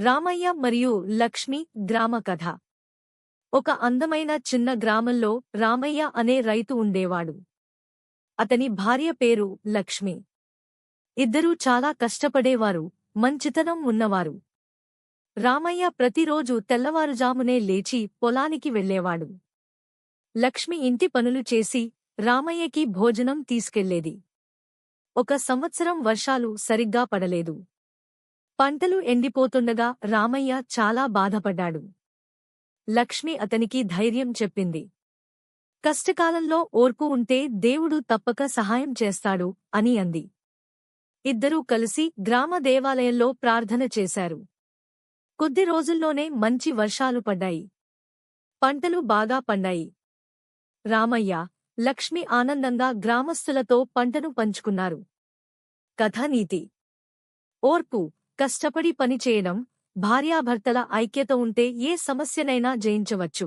రామయ్య మరియు లక్ష్మి గ్రామ కథ. ఒక అందమైన చిన్న గ్రామంలో రామయ్య అనే రైతు ఉండేవాడు. అతని భార్య పేరు లక్ష్మి. ఇద్దరూ చాలా కష్టపడేవారు మంచితనం ఉన్నవారు. రామయ్య ప్రతిరోజు తెల్లవారుజామునే లేచి పొలానికి వెళ్ళేవాడు. లక్ష్మి ఇంటి పనులు చేసి రామయ్యకి భోజనం తీసుకెళ్ళేది. ఒక సంవత్సరం వర్షాలు సరిగ్గా పడలేదు. పంటలు ఎండిపోతుండగా రామయ్య చాలా బాధపడ్డాడు. లక్ష్మి అతనికి ధైర్యం చెప్పింది. కష్టకాలంలో ఓర్పు ఉంటే దేవుడు తప్పక సహాయం చేస్తాడు అని అంది. ఇద్దరూ కలిసి గ్రామ దేవాలయంలో ప్రార్థన చేశారు. కొద్ది రోజుల్లోనే మంచి వర్షాలు పడ్డాయి. పంటలు బాగా పండాయి. రామయ్య లక్ష్మి ఆనందంగా గ్రామస్తులతో పంటను పంచుకున్నారు. కథానీతి. ఓర్పు. కష్టపడి పనిచేయడం భార్యాభర్తల ఐక్యత ఉంటే ఏ సమస్యనైనా జయించవచ్చు.